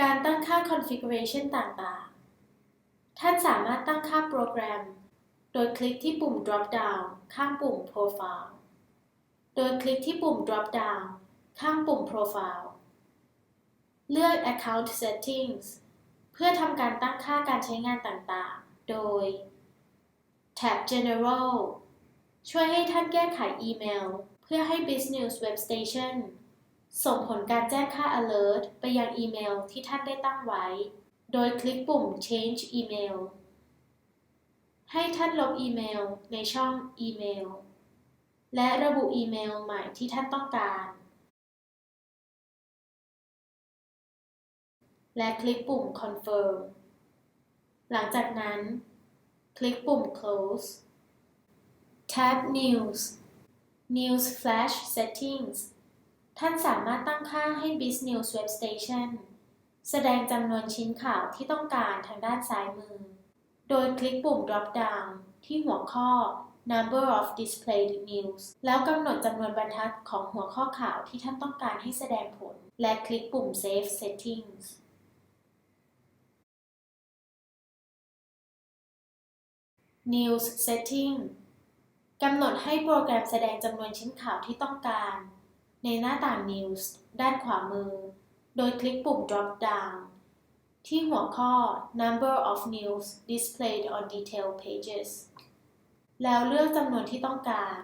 การตั้งค่า configuration ต่างๆ ท่านสามารถตั้งค่าโปรแกรม โดยคลิกที่ปุ่ม drop down ข้างปุ่ม profile โดยคลิกที่ปุ่ม drop down ข้างปุ่ม profile เลือก account settings เพื่อทำการตั้งค่าการใช้งานต่างๆ โดย tab general ช่วยให้ท่านแก้ไขอีเมล เพื่อให้ Business Web Station ส่งผลการแจ้งค่า alert ไปยังอีเมลที่ท่านได้ตั้งไว้ โดยคลิกปุ่ม change email ให้ท่านลบอีเมลในช่องอีเมลและระบุอีเมลใหม่ที่ท่านต้องการ และคลิกปุ่ม confirm หลังจากนั้น คลิกปุ่ม close Tab News News Flash Settings ท่านสามารถตั้งค่าให้ Business Web Station แสดงจำนวนชิ้นข่าวที่ต้องการทางด้านซ้ายมือ โดยคลิกปุ่ม drop down ที่หัวข้อ Number of Displayed News แล้วกำหนดจำนวนบรรทัดของหัวข้อข่าวที่ท่านต้องการให้แสดงผล และคลิกปุ่ม Save Settings News Setting กำหนดให้โปรแกรมแสดงจำนวนชิ้นข่าวที่ต้องการ ในหน้าต่าง News ด้านขวามือ โดยคลิกปุ่ม Drop down ที่หัวข้อ Number of News displayed on detail pages แล้วเลือกจำนวนที่ต้องการ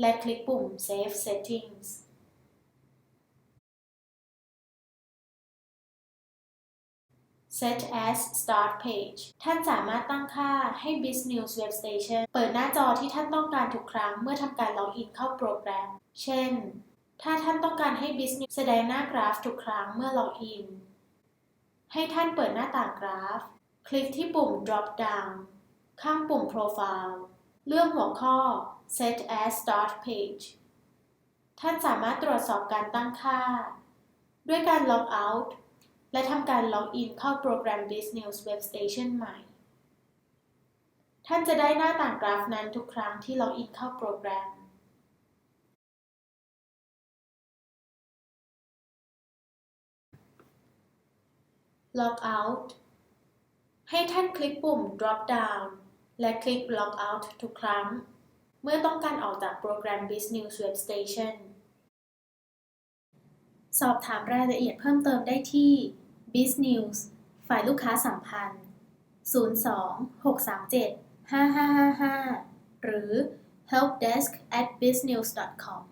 และคลิกปุ่ม Save Settings Set as Start Page ท่านสามารถตั้งค่าให้ Business Web Station เปิดหน้าจอที่ท่านต้องการทุกครั้งเมื่อทำการล็อกอินเข้าโปรแกรม เช่น ถ้าท่านต้องการให้ Business แสดงหน้ากราฟทุกครั้งเมื่อล็อกอิน ให้ท่านเปิดหน้าต่างกราฟ คลิกที่ปุ่ม Drop down ข้างปุ่ม Profile เลือกหัวข้อ Set as Start Page ท่านสามารถตรวจสอบการตั้งค่า ด้วยการ Log out และทำการล็อกอินเข้าโปรแกรม Business Web Station ใหม่ ท่านจะได้หน้าต่างกราฟนั้นทุกครั้งที่ล็อกอินเข้าโปรแกรม Log out ให้ท่านคลิกปุ่ม Drop down และคลิก Log out ทุกครั้ง เมื่อต้องการออกจากโปรแกรม Business Web Station สอบถามรายละเอียดเพิ่มเติมได้ที่ BizNews ฝ่ายลูกค้าสัมพันธ์ 02 637 5555 หรือ helpdesk at biznews.com